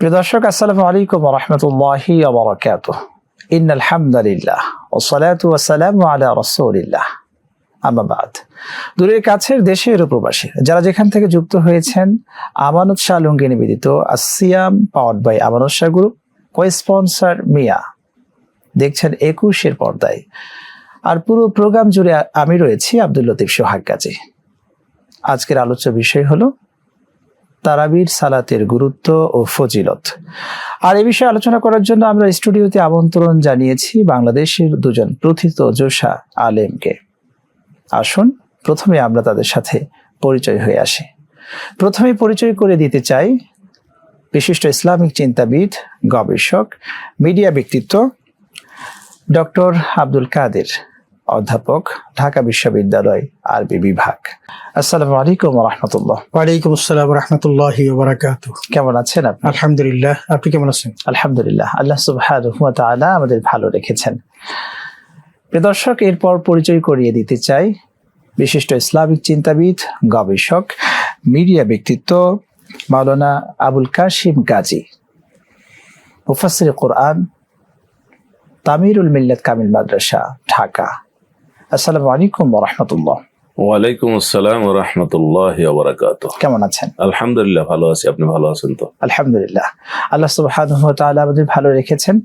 প্রিয় দর্শক, আসসালামু আলাইকুম রহমতুল্লাহি ওবরাকাত ইন আলহামদুলিল্লাহ ও সালাতু ওয়াসালামু আলা রাসূলিল্লাহ। আম্মা বাদ। দূরের কাছের দেশের ও প্রবাসী যারা যেখান থেকে যুক্ত হয়েছেন, আমানত শাহ লুঙ্গি নিবেদিত আসিয়াম powered by Amanat Shah group co sponsor মিয়া। দেখছেন একুশের পর্দায়। আর পুরো প্রোগ্রাম জুড়ে আমি রয়েছি আব্দুল লতিফ সোহাগ কাজী। আজকের আলোচ্য বিষয় হলো তারাবির সালাতের গুরুত্ব ও ফজিলত। আর এ বিষয়ে আলোচনা করার জন্য আমরা স্টুডিওতে আমন্ত্রণ জানিয়েছি বাংলাদেশের দুজন প্রথিত যোশা আলেমকে। আসুন, প্রথমে আমরা তাদের সাথে পরিচয় হয়ে আসি। প্রথমে পরিচয় করে দিতে চাই বিশিষ্ট ইসলামিক চিন্তাবিদ, গবেষক, মিডিয়া ব্যক্তিত্ব, ডক্টর আব্দুল কাদের। অধ্যাপক ঢাকা বিশ্ববিদ্যালয় আরবি বিভাগ। আসসালামু আলাইকুম রহমতুল্লাহ। ওয়ালাইকুম আসসালাম রহমতুল্লাহি ওবরাকাত কেমন আছেন আপনি? আলহামদুলিল্লাহ। আপনি কেমন আছেন? আলহামদুলিল্লাহ। আল্লাহ সুবহানাহু ওয়া তাআলা আমাদের ভালো রেখেছেন। প্রিয় দর্শক এরপর পরিচয় করিয়ে দিতে চাই বিশিষ্ট ইসলামিক চিন্তাবিদ গবেষক মিডিয়া ব্যক্তিত্ব মাওলানা আবুল কাশিম গাজী। মুফাসসির কোরআন তামিরুল মিল্লাত কামিল মাদ্রাসা ঢাকা। আসসালামু আলাইকুম ওয়া রাহমাতুল্লাহ। ওয়ালাইকুম আসসালাম রহমতুল্লাহ বারাকাত কেমন আছেন? আলহামদুলিল্লাহ ভালো আছি। আপনি ভালো আছেন তো? আলহামদুলিল্লাহ। আল্লাহ সুবহানাহু ওয়া তাআলা আমাদের ভালো রেখেছেন।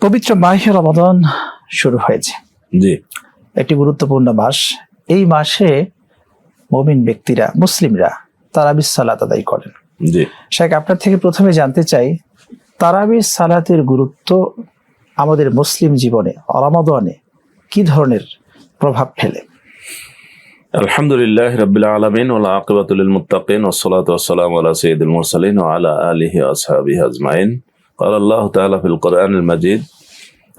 পবিত্র মাহে রমাদান শুরু হয়েছে। জি। একটি গুরুত্বপূর্ণ মাস। এই মাসে মুমিন ব্যক্তিরা মুসলিমরা তারাবির সালাত আদায় করেন। জি। শেখ আপনার থেকে প্রথমে জানতে চাই তারাবির সালাতের গুরুত্ব আমাদের মুসলিম জীবনে রমাদানে কি ধরনের প্রভাব ফেলে আলহামদুলিল্লাহ রবিল আলমিন ওলা আকিবাতুল মুতাকিন ওসলাত ওসালাম আলা সঈদুল মুরসালিন ও আলা আলিহি আসহাবি আজমাইন قال الله تعالى في القرآن المجيد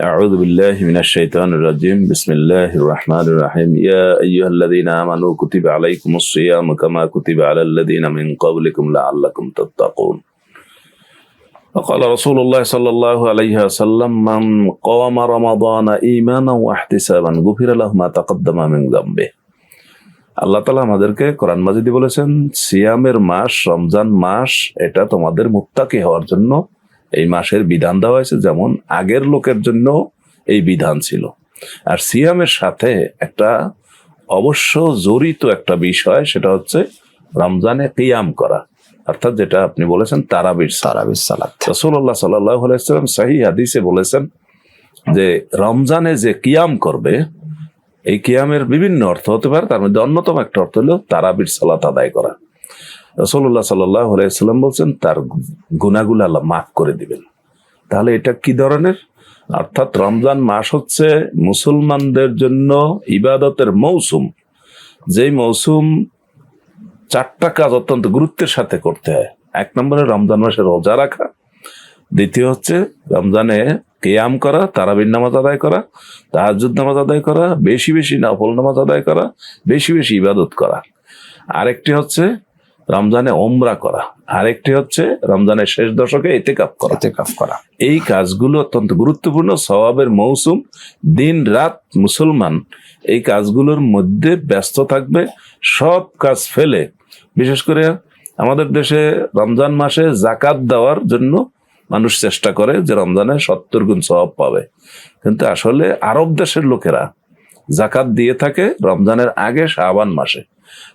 أعوذ بالله من الشيطان الرجيم بسم الله الرحمن الرحيم يا أيها الذين آمنوا كتب عليكم الصيام كما كتب على الذين من قبلكم لعلكم تتقون وقال رسول الله صلى الله عليه وسلم من قام رمضان إيمانا واحتسابا غفر له ما تقدم من ذنبه আল্লাহ তালা আমাদেরকে কোরআন মাজিদি বলেছেন সিয়ামের মাস রমজান মাস এটা তোমাদের মুত্তাকি হওয়ার জন্য এই মাসের বিধান দেওয়া হয়েছে যেমন আগের লোকের জন্য এই বিধান ছিল আর সিয়ামের সাথে একটা অবশ্য জড়িত একটা বিষয় সেটা হচ্ছে রমজানে কিয়াম করা অর্থাৎ যেটা আপনি বলেছেন তারাবির সারা তারাবির সালাত। রসুল্লাহ সাল্লাহ আলাইসালাম সাহি হাদিসে বলেছেন যে রমজানে যে কিয়াম করবে এই কিয়ামের বিভিন্ন অর্থ হতে পারে তার মধ্যে অন্যতম একটা অর্থ হলো তারাবির সালাত আদায় করা। রসুল্লাহ সাল্লাহ আলাইসাল্লাম বলছেন তার গুনাগুলো আল্লাহ মাফ করে দিবেন। তাহলে এটা কি ধরনের? অর্থাৎ রমজান মাস হচ্ছে মুসলমানদের জন্য ইবাদতের মৌসুম। যেই মৌসুম চারটা কাজ অত্যন্ত গুরুত্বের সাথে করতে হয়। এক নম্বরে রমজান মাসে রোজা রাখা। দ্বিতীয় হচ্ছে রমজানে কেয়াম করা তারাবির নামাজ আদায় করা তাহাজুদ নামাজ আদায় করা বেশি বেশি নফল নামাজ আদায় করা বেশি বেশি ইবাদত করা। আরেকটি হচ্ছে রমজানে ওমরা করা। আরেকটি হচ্ছে রমজানের শেষ দশকে এতেকাপ করা। ইতিকাফ করা। এই কাজগুলো অত্যন্ত গুরুত্বপূর্ণ। স্বভাবের মৌসুম দিন রাত মুসলমান এই কাজগুলোর মধ্যে ব্যস্ত থাকবে। সব কাজ ফেলে বিশেষ করে আমাদের দেশে রমজান মাসে জাকাত দেওয়ার জন্য মানুষ চেষ্টা করে যে রমজানে সত্তর গুণ স্বভাব পাবে। কিন্তু আসলে আরব দেশের লোকেরা জাকাত দিয়ে থাকে রমজানের আগে শাহবান মাসে।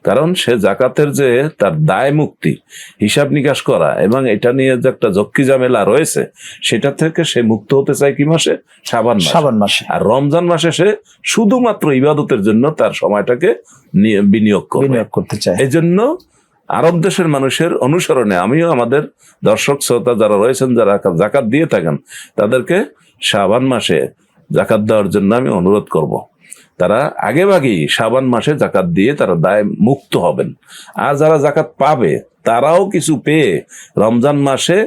কারণ সে জাকাতের যে তার দায় মুক্তি হিসাব নিকাশ করা এবং এটা নিয়ে যে একটা জক্কি জামেলা রয়েছে সেটা থেকে সে মুক্ত হতে চায় কি মাসে? মাসে। শ্রাবণ মাসে। আর রমজান মাসে সে শুধুমাত্র ইবাদতের জন্য তার সময়টাকে বিনিয়োগ বিনিয়োগ করতে চায়। এই জন্য আরব দেশের মানুষের অনুসরণে আমিও আমাদের দর্শক শ্রোতা যারা রয়েছেন যারা জাকাত দিয়ে থাকেন তাদেরকে শাবান মাসে জাকাত দেওয়ার জন্য আমি অনুরোধ করব। তারা আগেভাগেই সাবান মাসে জাকাত দিয়ে তারা দায় মুক্ত হবেন। আর যারা জাকাত পাবে, তারাও কিছু পেয়ে রমজান মাসে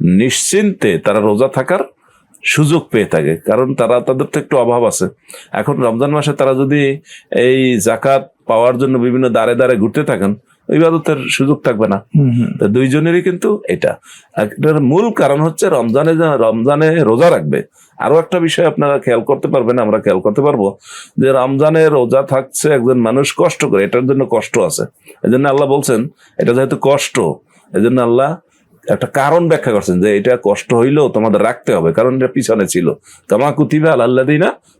নিশ্চিন্তে তারা রোজা থাকার সুযোগ পেয়ে থাকে, কারণ তারা, তাদের তো একটু অভাব আছে। এখন রমজান মাসে তারা যদি এই জাকাত পাওয়ার জন্য বিভিন্ন দাঁড়ে দাঁড়ে ঘুরতে থাকেন ইবাদতের সুযোগ থাকবে না। তো দুইজনেরই কিন্তু এটা। এটার মূল কারণ হচ্ছে রমজানে রমজানে রোজা রাখবে। আরও একটা বিষয় আপনারা খেয়াল করতে পারবেন আমরা খেয়াল করতে পারব যে রমজানে রোজা থাকছে একজন মানুষ কষ্ট করে এটার জন্য কষ্ট আছে। এই জন্য আল্লাহ বলছেন এটা যেহেতু কষ্ট এই জন্য আল্লাহ একটা কারণ ব্যাখ্যা করছেন যে এটা কষ্ট হইলেও তোমাদের রাখতে হবে কারণ এটা পিছনে ছিল। কামা কুতিবা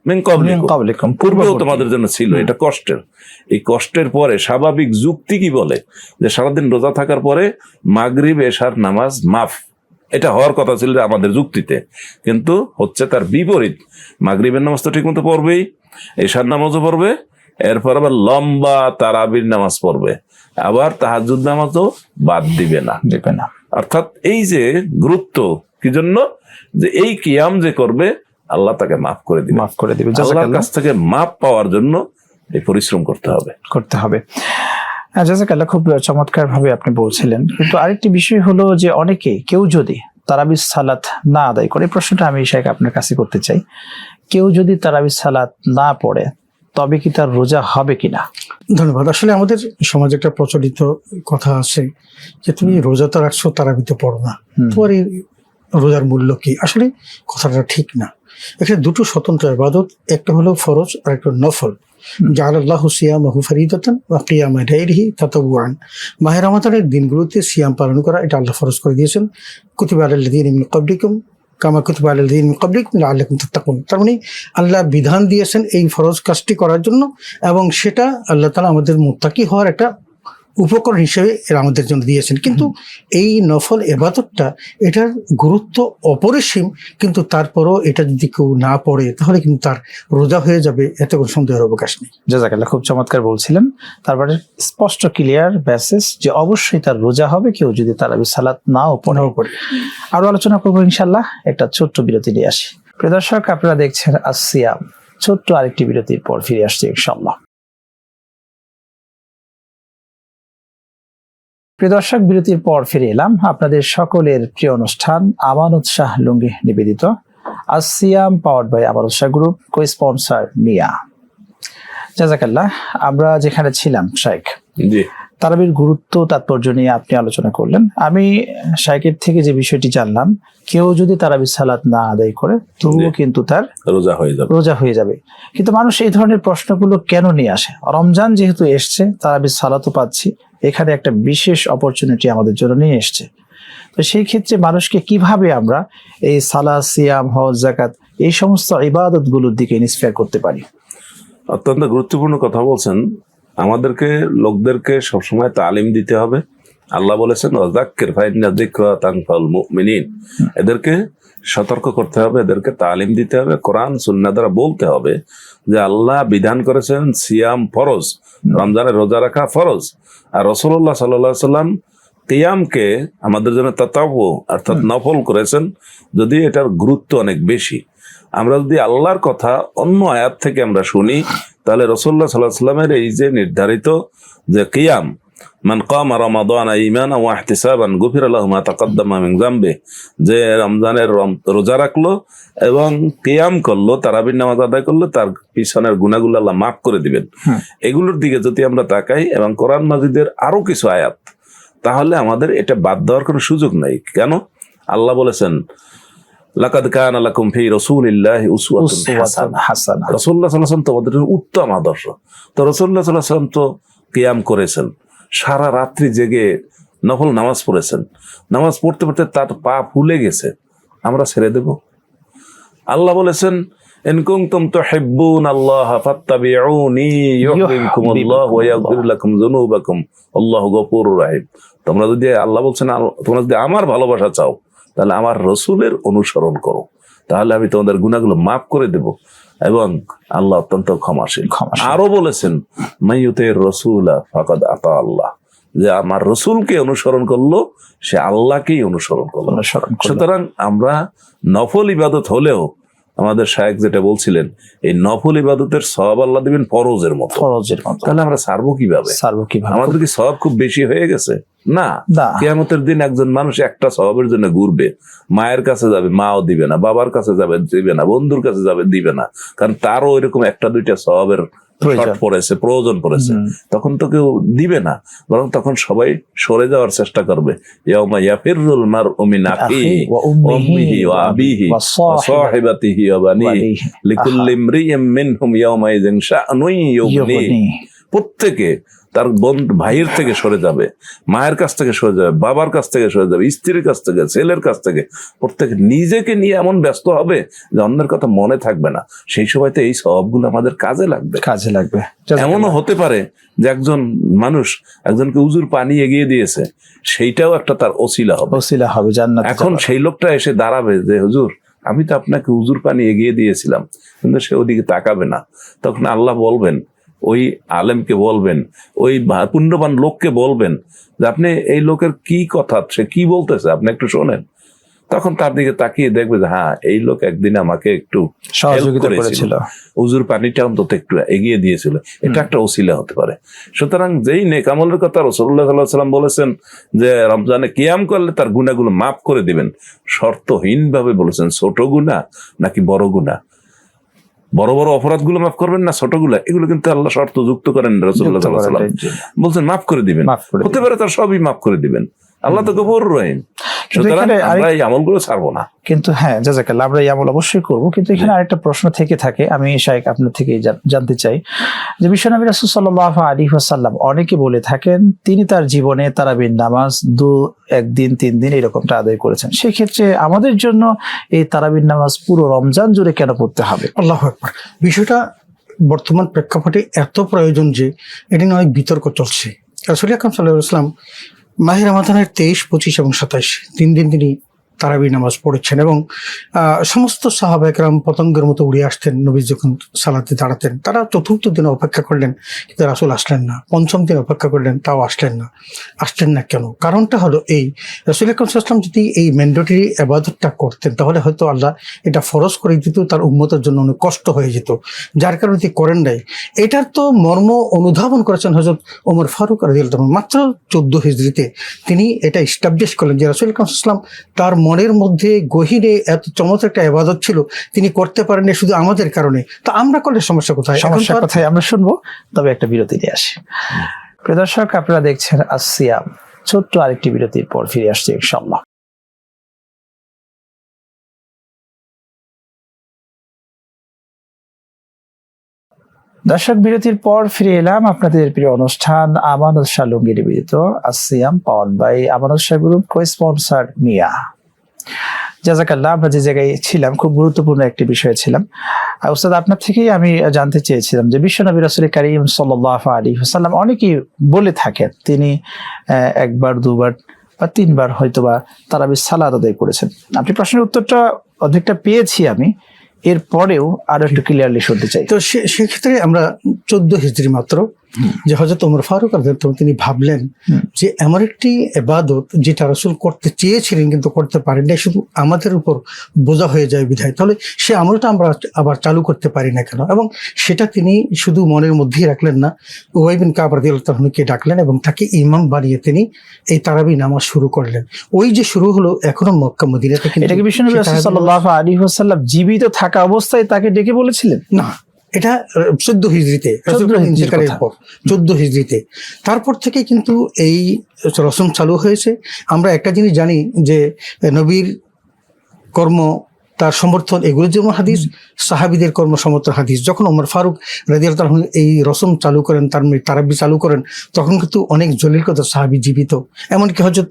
মিন কবলিকুম পূর্বেও তোমাদের জন্য ছিল এটা কষ্টের। এই কষ্টের পরে স্বাভাবিক যুক্তি কি বলে? যে সারাদিন রোজা থাকার পরে মাগরিব এশার নামাজ মাফ। এটা হওয়ার কথা ছিল আমাদের যুক্তিতে। কিন্তু হচ্ছে তার বিপরীত। মাগরিবের নামাজ তো ঠিক মতো পড়বেই এশার নামাজও পড়বে এরপর আবার লম্বা তারাবির নামাজ পড়বে। আবার তাহাজুদ নামাজও বাদ দিবে না। দেবে না। অর্থাৎ এই যে গুরুত্ব কি জন্য? যে এই কিয়াম যে করবে আল্লাহ তাকে মাফ করে দিবে। মাফ করে দিবে। আল্লাহর কাছ থেকে মাপ পাওয়ার জন্য এই পরিশ্রম করতে হবে। করতে হবে। হ্যাঁ, জাজাকাল্লাহ খুব চমৎকার ভাবে আপনি বলছিলেন। কিন্তু আরেকটি বিষয় হলো যে অনেকে কেউ যদি তারাবিস সালাত না আদায় করে প্রশ্নটা আমি শাইখ আপনার কাছে করতে চাই। কেউ যদি তারাবিস সালাত না পড়ে তবে কি তার রোজা হবে কিনা? ধন্যবাদ। আসলে আমাদের সমাজে একটা প্রচলিত কথা আছে যে তুমি রোজা তো রাখছো তারাবিতে পড়ো না। তোমার এই রোজার মূল্য কি? আসলে কথাটা ঠিক না। এখানে দুটো স্বতন্ত্র ইবাদত একটা হলো ফরজ আর একটা নফল। জাল আল্লাহ সিয়ামাহু ফরিদাতান ওয়া কিয়ামা গায়রিহি তাতাওয়ান মাহে রমাদানের দিনগুলোতে সিয়াম পালন করা এটা আল্লাহ ফরজ করে দিয়েছেন। কুতিবা আলাল্লাযিনা মিন ক্বাবলিকুম কামা কুতুব আলাল্লাযিনা মিন ক্বাবলিকুম লাআল্লাকুম তাত্তাকুন। তার মানে আল্লাহ বিধান দিয়েছেন এই ফরজ কাজটি করার জন্য এবং সেটা আল্লাহ তালা আমাদের মুত্তাকি হওয়ার একটা উপকরণ হিসেবে এরা আমাদের জন্য দিয়েছেন। কিন্তু এই নফল এবাদতটা এটার গুরুত্ব অপরিসীম কিন্তু তারপরও এটা যদি কেউ না পড়ে তাহলে কিন্তু তার রোজা হয়ে যাবে এতে কোনো সন্দেহের অবকাশ নেই। জাজাকাল্লাহ খুব চমৎকার বলছিলেন। তারপরে স্পষ্ট ক্লিয়ার ব্যাসেস যে অবশ্যই তার রোজা হবে কেউ যদি তারাবিস সালাত নাও পড়ে। নাও পড়ে। আরও আলোচনা করব ইনশাল্লাহ একটা ছোট্ট বিরতি নিয়ে আসি। প্রিয় দর্শক আপনারা দেখছেন আসিয়াম ছোট্ট আরেকটি বিরতির পর ফিরে আসছি ইনশাল্লাহ প্রিয় দর্শক বিরতির পর ফিরে এলাম। আপনাদের সকলের প্রিয় অনুষ্ঠান আমানত শাহ লুঙ্গি নিবেদিত আসিয়াম power by Amanat Shah group co sponsor মিয়া। জাজাকাল্লাহ আমরা যেখানে ছিলাম শাইখ জি। তারাবির গুরুত্ব তাৎপর্য নিয়ে আপনি আলোচনা করলেন। আমি শাইকের থেকে যে বিষয়টি জানলাম কেউ যদি তারাবি সালাত না আদায় করে তবুও কিন্তু তার রোজা হয়ে যাবে। রোজা হয়ে যাবে। কিন্তু মানুষ এই ধরনের প্রশ্নগুলো কেন নিয়ে আসে? রমজান যেহেতু এসছে তারাবি সালাতও পাচ্ছি এখানে একটা বিশেষ অপরচুনিটি আমাদের জন্য নিয়ে এসছে। তো সেই ক্ষেত্রে মানুষকে কীভাবে আমরা এই সালা সিয়াম, হজ জাকাত এই সমস্ত ইবাদতগুলোর দিকে ইন্সপায়ার করতে পারি? অত্যন্ত গুরুত্বপূর্ণ কথা বলছেন। আমাদেরকে, লোকদেরকে সবসময় তালিম দিতে হবে। আল্লাহ বলেছেন এদেরকে সতর্ক করতে হবে, এদেরকে তালিম দিতে হবে, কোরআন সুন্না দ্বারা বলতে হবে যে আল্লাহ বিধান করেছেন, সিয়াম ফরজ, রমজানের রোজা রাখা ফরজ। আর রসুল্লাহ সাল্লাহ সাল্লাম কেয়ামকে আমাদের জন্য তাতাব অর্থাৎ নফল করেছেন যদি এটার গুরুত্ব অনেক বেশি। আমরা যদি আল্লাহর কথা অন্য আয়াত থেকে আমরা শুনি তাহলে রসুল্লাহ সাল্লাহ সাল্লামের এই যে নির্ধারিত যে কিয়াম মান কামা রমাদান ঈমানা ওয়া ইহতিসাবান গুফির আল্লাহু মা তাকাদ্দামা মিন যামবি। যে রমজানের রোজা রাখল এবং কিয়াম করল তারাবির নামাজ আদায় করল তার পিছনের গুনাহগুলো আল্লাহ মাফ করে দিবেন। এগুলোর দিকে যদি আমরা তাকাই এবং কোরআন মাজিদের আরও কিছু আয়াত তাহলে আমাদের এটা বাদ দেওয়ার কোনো সুযোগ নাই। কেন? আল্লাহ বলেছেন লাকাদ কানা লাকুম ফি রাসূলিল্লাহি উসওয়াতুন হাসানাহ হাসানা। রসুল্লাহ সাল্লাম তোমাদের জন্য উত্তম আদর্শ। তো রাসূলুল্লাহ সাল্লাল্লাহু রসুল্লাহ সাল্লাম তো কিয়াম করেছেন। সারা রাত্রি জেগে নফল নামাজ পড়েছেন। নামাজ পড়তে পড়তে তার পা ফুলে গেছে। আমরা ছেড়ে দেব। আল্লাহ বলেছেন তোমরা যদি আল্লাহ বলছেন তোমরা যদি আমার ভালোবাসা চাও, তাহলে আমার রসুলের অনুসরণ করো। তাহলে আমি তোমাদের গুণাগুলো মাফ করে দেব। এবং আল্লাহ অত্যন্ত ক্ষমাশীল। ক্ষমাশীল। আরও বলেছেন মাইয়ুতে রসুলা ফাকাদ আতা আল্লাহ। যে আমার রসুলকে অনুসরণ করল সে আল্লাহকেই অনুসরণ করল। অনুসরণ করল। সুতরাং আমরা নফল ইবাদত হলেও আমাদের শায়েক যেটা বলছিলেন এই নফল ইবাদতের সব আল্লাহ দিবেন ফরজের মতো। ফরজের মতো। তাহলে আমরা সারবো কীভাবে? সার্ব কীভাবে? আমাদের কি সব খুব বেশি হয়ে গেছে? না কেয়ামতের দিন একজন মানুষ একটা স্বভাবের জন্য ঘুরবে। মায়ের কাছে যাবে মাও দিবে না বাবার কাছে যাবে দিবে না বন্ধুর কাছে যাবে দিবে না। কারণ তারও এরকম একটা দুইটা স্বভাবের। পড়েছে প্রয়োজন পড়েছে। তখন তো কেউ দিবে না বরং তখন সবাই সরে যাওয়ার চেষ্টা করবে। প্রত্যেকে তার বোন ভাইয়ের থেকে সরে যাবে মায়ের কাছ থেকে সরে যাবে বাবার কাছ থেকে সরে যাবে স্ত্রীর কাছ থেকে ছেলের কাছ থেকে। প্রত্যেকে নিজেকে নিয়ে এমন ব্যস্ত হবে যে অন্যের কথা মনে থাকবে না। সেই সময়তে এই সবগুলো আমাদের কাজে লাগবে। কাজে লাগবে। এমনও হতে পারে যে একজন মানুষ একজনকে উজুর পানি এগিয়ে দিয়েছে সেইটাও একটা তার অসিলা হবে। ওসিলা হবে জান্নাত এখন সেই লোকটা এসে দাঁড়াবে যে হুজুর আমি তো আপনাকে উজুর পানি এগিয়ে দিয়েছিলাম কিন্তু সে ওদিকে তাকাবে না। তখন আল্লাহ বলবেন ওই আলেমকে বলবেন ওই পুণ্যবান লোককে বলবেন যে আপনি এই লোকের কি কথা সে কি বলতেছে আপনি একটু শোনেন। তখন তার দিকে তাকিয়ে দেখবে যে হ্যাঁ এই লোক একদিন আমাকে একটু করেছিল। উজুর পানিটা অন্তত একটু এগিয়ে দিয়েছিল। এটা একটা ওসিলা হতে পারে। সুতরাং যেই নেকামলের কথা রসুল্লাহ সাল্লাহ সাল্লাম বলেছেন যে রমজানে কিয়াম করলে তার গুণাগুলো মাফ করে দিবেন শর্তহীন ভাবে বলেছেন ছোট গুণা নাকি বড় গুণা বড় বড় অপরাধগুলো মাফ করবেন না ছোটগুলো এগুলো কিন্তু আল্লাহ শর্ত যুক্ত করেন রসুল্লাহ। বলছেন মাফ করে দিবেন। হতে পারে তার সবই মাফ করে দিবেন। আল্লাহ তো গোবর রহিম। সুতরাং এখানে আমরা এই আমলগুলো ছাড়বো না। কিন্তু হ্যাঁ জাজাকাল্লাহ আমরা এই আমল অবশ্যই করব কিন্তু এখানে আরেকটা প্রশ্ন থেকে থাকে আমি শাহেক আপনার থেকে জানতে চাই। যে বিশ্বনবী রাসূল সাল্লাল্লাহু আলাইহি ওয়াসাল্লাম অনেকে বলে থাকেন তিনি তার জীবনে তারাবির নামাজ দু একদিন তিন দিন এরকমটা আদায় করেছেন। সেক্ষেত্রে আমাদের জন্য এই তারাবির নামাজ পুরো রমজান জুড়ে কেন পড়তে হবে? আল্লাহ বিষয়টা বর্তমান প্রেক্ষাপটে এত প্রয়োজন যে এটি নিয়ে অনেক বিতর্ক চলছে। রসুল আকরম সাল্লাহ ইসলাম মাহির মাথানের তেইশ পঁচিশ এবং সাতাশ তিন দিন তিনি তারাবি নামাজ পড়েছেন এবং সমস্ত সাহাবা একরাম পতঙ্গের মতো উড়ে আসতেন নবী যখন সালাতে দাঁড়াতেন, তারা চতুর্থ দিন অপেক্ষা করলেন, কিন্তু রাসুল আসলেন না। পঞ্চম দিন অপেক্ষা করলেন, তাও আসলেন না। আসলেন না কেন? কারণটা হলো এই, রসুল আকরম সাল্লাম যদি এই ম্যান্ডেটরি আবাদতটা করতেন, তাহলে হয়তো আল্লাহ এটা ফরজ করে দিত, তার উন্মতের জন্য অনেক কষ্ট হয়ে যেত। যার কারণে তিনি করেন নাই। এটার তো মর্ম অনুধাবন করেছেন হজরত ওমর ফারুক রাদিয়াল্লাহু মাত্র চোদ্দ হিজড়িতে তিনি এটা ইস্টাবলিশ করলেন যে রাসুল ইসলাম তার মনের মধ্যে গহিরে এত চমৎকার একটা আবাদত ছিল তিনি করতে পারেননি শুধু আমাদের কারণে। তা আমরা করলে সমস্যা কোথায়? সমস্যার কথাই আমরা শুনব তবে একটা বিরতি নিয়ে আসি। প্রিয় দর্শক আপনারা দেখছেন আসিয়াম ছোট্ট আরেকটি বিরতির পর ফিরে আসছি ইনশাল্লাহ দর্শক বিরতির পর ফিরে এলাম আপনাদের প্রিয় অনুষ্ঠান আমানত শাহ লুঙ্গি নিবেদিত আসিয়াম power by Amanat Shah group co sponsor মিয়া। জাজাকাল্লাহ আমরা যে জায়গায় ছিলাম, খুব গুরুত্বপূর্ণ একটি বিষয় ছিলাম। উস্তাদ আপনার থেকেই আমি জানতে চেয়েছিলাম যে বিশ্বনবী রাসুল করিম সাল্লাহ আলী সাল্লাম অনেকেই বলে থাকেন, তিনি একবার, দুবার বা তিনবার হয়তোবা তারাবি সালাদ আদায় করেছেন। আপনি প্রশ্নের উত্তরটা অর্ধেকটা পেয়েছি আমি, এরপরেও আরও একটু ক্লিয়ারলি শুনতে চাই। তো সেক্ষেত্রে আমরা চোদ্দ হিজড়ি মাত্র যে হজরত ওমর ফারুক আনহু তিনি ভাবলেন যে এমন একটি এবাদত যেটা রসুল করতে চেয়েছিলেন কিন্তু করতে পারেন না শুধু আমাদের উপর বোঝা হয়ে যায় বিধায়। তাহলে সে আমলটা আমরা আবার চালু করতে পারি না কেন? এবং সেটা তিনি শুধু মনের মধ্যেই রাখলেন না ওয়াইবিন কাবার দিয়ালকে ডাকলেন এবং তাকে ইমাম বানিয়ে তিনি এই তারাবি নামাজ শুরু করলেন। ওই যে শুরু হলো এখনও মক্কা মদিনাতে কিন্তু এটা কি বিশ্বনবী সেই রাসুল তারাবি সাল্লাহ আলী সাল্লাম জীবিত থাকা অবস্থায় তাকে ডেকে বলেছিলেন? না। এটা চোদ্দ হিজড়িতে 14 হিজরির ইন্তেকালের কথা। পর চোদ্দ হিজড়িতে। তারপর থেকে কিন্তু এই রসম চালু হয়েছে। আমরা একটা জিনিস জানি যে নবীর কর্ম তার সমর্থন এগুলো যেমন হাদিস সাহাবিদের কর্ম সমর্থন হাদিস। যখন ওমর ফারুক রাজিয়াল এই রসম চালু করেন তার তারাবি চালু করেন তখন কিন্তু অনেক জলিল কথা সাহাবি জীবিত। এমনকি হজরত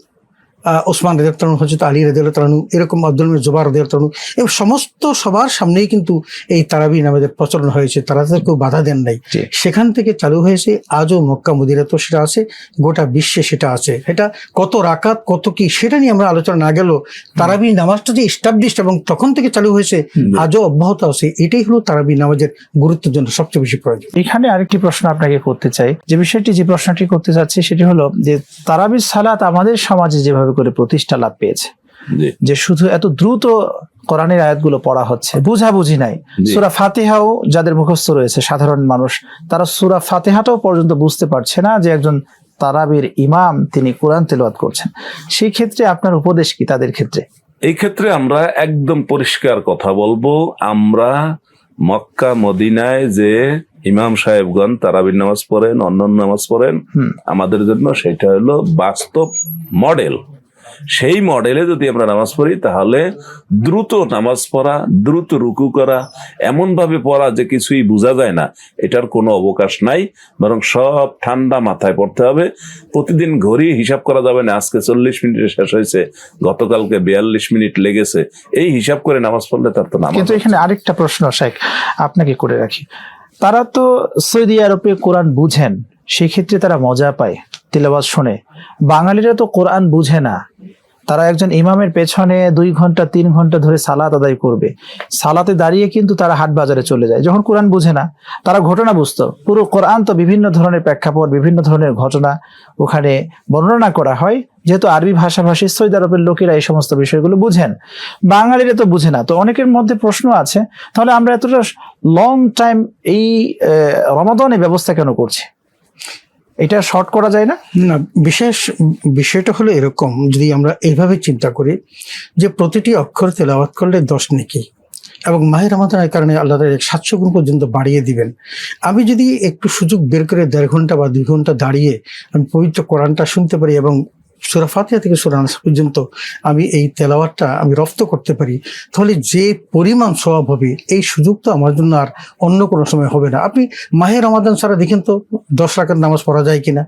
ওসমান তালু হজরত আলী তালু এরকম আব্দুল জোবার তালু এবং সমস্ত সবার সামনেই কিন্তু এই তারাবি নামাজের প্রচলন হয়েছে। তারা তাদেরকেও বাধা দেন নাই। সেখান থেকে চালু হয়েছে আজও মক্কা মদিনা তো সেটা আছে গোটা বিশ্বে সেটা আছে। এটা কত রাকাত কত কি সেটা নিয়ে আমরা আলোচনা না গেল তারাবি নামাজটা যে স্টাবলিশড এবং তখন থেকে চালু হয়েছে আজও অব্যাহত আছে। এটাই হলো তারাবি নামাজের গুরুত্বের জন্য সবচেয়ে বেশি প্রয়োজন। এখানে আরেকটি প্রশ্ন আপনাকে করতে চাই। যে বিষয়টি যে প্রশ্নটি করতে চাচ্ছি সেটি হলো যে তারাবির সালাত আমাদের সমাজে যেভাবে করে প্রতিষ্ঠা লাভ পেয়েছে। যে শুধু এত দ্রুত কোরআনের আয়াতগুলো পড়া হচ্ছে বুঝাবুঝি নাই। সুরা ফাতিহাও যাদের মুখস্থ রয়েছে সাধারণ মানুষ তারা সুরা ফাতিহাটাও পর্যন্ত বুঝতে পারছে না যে একজন তারাবির ইমাম তিনি কোরআন তেলাওয়াত করছেন। সেই ক্ষেত্রে আপনার উপদেশ কি তাদের ক্ষেত্রে? এই ক্ষেত্রে আমরা একদম পরিষ্কার কথা বলব। আমরা মক্কা মদিনায় যে ইমাম সাহেবগণ তারাবির নামাজ পড়েন অন্যান্য নামাজ পড়েন। আমাদের জন্য সেটা হলো বাস্তব মডেল। সেই মডেলে যদি আমরা নামাজ পড়ি তাহলে দ্রুত নামাজ পড়া দ্রুত রুকু করা এমন ভাবে পড়া যে কিছুই বোঝা যায় না এটার কোনো অবকাশ নাই। বরং সব ঠান্ডা মাথায় পড়তে হবে। প্রতিদিন ঘড়ি হিসাব করা যাবে না আজকে চল্লিশ মিনিটে শেষ হয়েছে গতকালকে বিয়াল্লিশ মিনিট লেগেছে। এই হিসাব করে নামাজ পড়লে তার তো নামাজ কিন্তু এখানে আরেকটা প্রশ্ন শেখ আপনাকে করে রাখি? তারা তো সৌদি আরবে কোরআন বুঝেন সেক্ষেত্রে তারা মজা পায় তিলাবাত শুনে। বাঙালিরা তো কোরআন বুঝে না। তারা একজন ইমামের পেছনে দুই ঘণ্টা, তিন ঘণ্টা ধরে সালাত আদায় করবে। সালাতে দাঁড়িয়ে কিন্তু তারা হাট বাজারে চলে যায়। যখন কোরআন বুঝে না, তারা ঘটনা বুঝতো। পুরো কোরআন তো বিভিন্ন ধরনের প্রেক্ষাপট, বিভিন্ন ধরনের ঘটনা ওখানে বর্ণনা করা হয়। যেহেতু আরবি ভাষাভাষী, সৈদ আরবের লোকেরা এই সমস্ত বিষয়গুলো বুঝেন। বাঙালিরা তো বুঝে না। তো অনেকের মধ্যে প্রশ্ন আছে, তাহলে আমরা এতটা লং টাইম এই রমাদানে ব্যবস্থা কেন করছি? এটা শর্ট করা যায় না? না, বিশেষ, বিষয়টা হলো এরকম, যদি আমরা এইভাবে চিন্তা করি যে প্রতিটি অক্ষর তেলাওয়াত করলে দশ নেকি এবং মাহের রমাদানের কারণে আল্লাহ সাতশো গুণ পর্যন্ত বাড়িয়ে দিবেন। আমি যদি একটু সুযোগ বের করে দেড় ঘণ্টা বা দুই ঘণ্টা দাঁড়িয়ে আমি পবিত্র কোরআনটা শুনতে পারি এবং সুরা ফাতিহা থেকে সুরা নাস পর্যন্ত আমি এই তেলাওয়াতটা আমি রপ্ত করতে পারি তাহলে যে পরিমাণ স্বভাব হবে এই সুযোগ তো আমার জন্য আর অন্য কোনো সময় হবে না। আপনি মাহে রমাদান সারা দেখেন তো দশ রাকাত নামাজ পড়া যায় কিনা?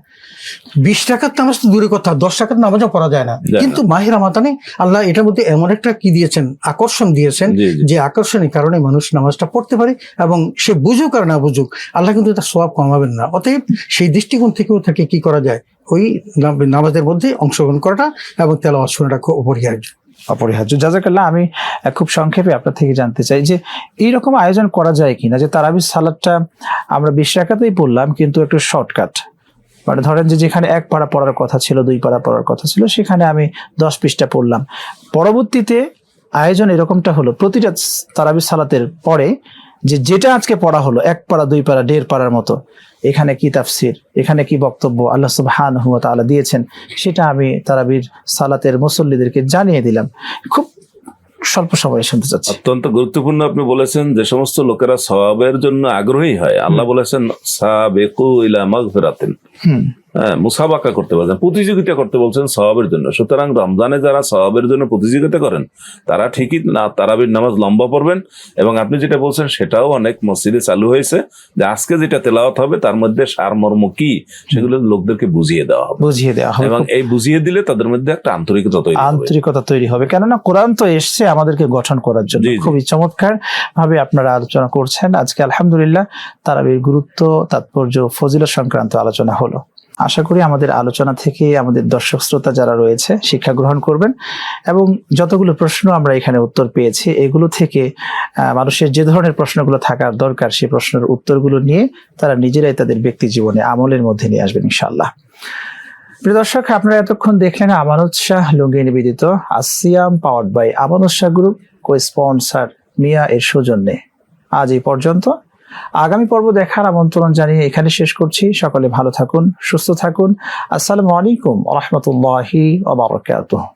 বিশ টাকার নামাজ তো দূরে কথা দশ টাকার নামাজও পড়া যায় না। কিন্তু মাহে রমাদানে আল্লাহ এটার মধ্যে এমন একটা কি দিয়েছেন আকর্ষণ দিয়েছেন। যে আকর্ষণের কারণে মানুষ নামাজটা পড়তে পারে এবং সে বুঝুক আর না বুঝুক আল্লাহ কিন্তু তার স্বভাব কমাবেন না। অতএব সেই দৃষ্টিকোণ থেকেও থাকে কি করা যায়? ওই নাম- নামাজের মধ্যে অংশগ্রহণ করাটা এবং তেলাওয়াত শোনাটা খুব অপরিহার্য। অপরিহার্য। জাজাকাল্লাহ, আমি খুব সংক্ষেপে আপনার থেকে জানতে চাই যে এইরকম আয়োজন করা যায় কিনা? যে তারাবি সালাদটা আমরা বিশ টাকাতেই পড়লাম, কিন্তু একটু শর্টকাট। মানে ধরেন যে যেখানে এক পাড়া পড়ার কথা ছিল, দুই পাড়া পড়ার কথা ছিল, সেখানে আমি দশ পৃষ্ঠা পড়লাম। পরবর্তীতে আয়োজন এরকমটা হলো। প্রতিটা তারাবি সালাতের পরে যে যেটা আজকে পড়া হলো এক পাড়া দুই পাড়া দেড় পাড়ার মতো এখানে কি তাফসির এখানে কি বক্তব্য আল্লাহ সুবহানাহু ওয়া তাআলা দিয়েছেন সেটা আমি তারাবির সালাতের মুসল্লিদেরকে জানিয়ে দিলাম। খুব স্বল্প সময়ে শুনতে চাচ্ছি। অত্যন্ত গুরুত্বপূর্ণ আপনি বলেছেন যে সমস্ত লোকেরা সওয়াবের জন্য আগ্রহী হয়। আল্লাহ বলেছেন সাবেকু ইলা মাগফিরাতিন। হুম। হ্যাঁ মুসাবাকা করতে বলছেন প্রতিযোগিতা করতে বলছেন সওয়াবের জন্য। সুতরাং রমজানে যারা সওয়াবের জন্য প্রতিযোগিতা করেন তারা ঠিকই না তারাবির নামাজ লম্বা পড়বেন এবং আপনি যেটা বলছেন সেটাও অনেক মসজিদে চালু হয়েছে যে আজকে যেটা তেলাওয়াত হবে তার মধ্যে সারমর্ম কি সেগুলো লোকদেরকে বুঝিয়ে দেওয়া হবে। বুঝিয়ে দেওয়া হবে। এবং এই বুঝিয়ে দিলে তাদের মধ্যে একটা আন্তরিকতা তৈরি আন্তরিকতা তৈরি হবে। কেননা কোরআন তো এসছে আমাদেরকে গঠন করার জন্য। খুবই চমৎকার ভাবে আপনারা আলোচনা করছেন। আজকে আলহামদুলিল্লাহ তারাবির গুরুত্ব তাৎপর্য ফজিলত সংক্রান্ত আলোচনা হলো। আশা করি আমাদের আলোচনা থেকে আমাদের দর্শক শ্রোতা যারা রয়েছে শিক্ষা গ্রহণ করবেন এবং যতগুলো প্রশ্ন আমরা এখানে উত্তর পেয়েছি, এগুলো থেকে মানুষের যে ধরনের প্রশ্নগুলো থাকার দরকার সেই প্রশ্নের উত্তরগুলো নিয়ে তারা নিজেরাই তাদের ব্যক্তি জীবনে আমলের মধ্যে নিয়ে আসবেন ইনশাল্লাহ প্রিয় দর্শক, আপনারা এতক্ষণ দেখলেন আমানত শাহ লুঙ্গি নিবেদিত আসিয়াম powered by Amanat Shah group co sponsor মিয়া এর সৌজন্যে। আজ এই পর্যন্ত আগামী পর্ব দেখার আমন্ত্রণ জানিয়ে এখানে শেষ করছি। সকলে ভালো থাকুন, সুস্থ থাকুন। আসসালামু আলাইকুম রহমতুল্লাহি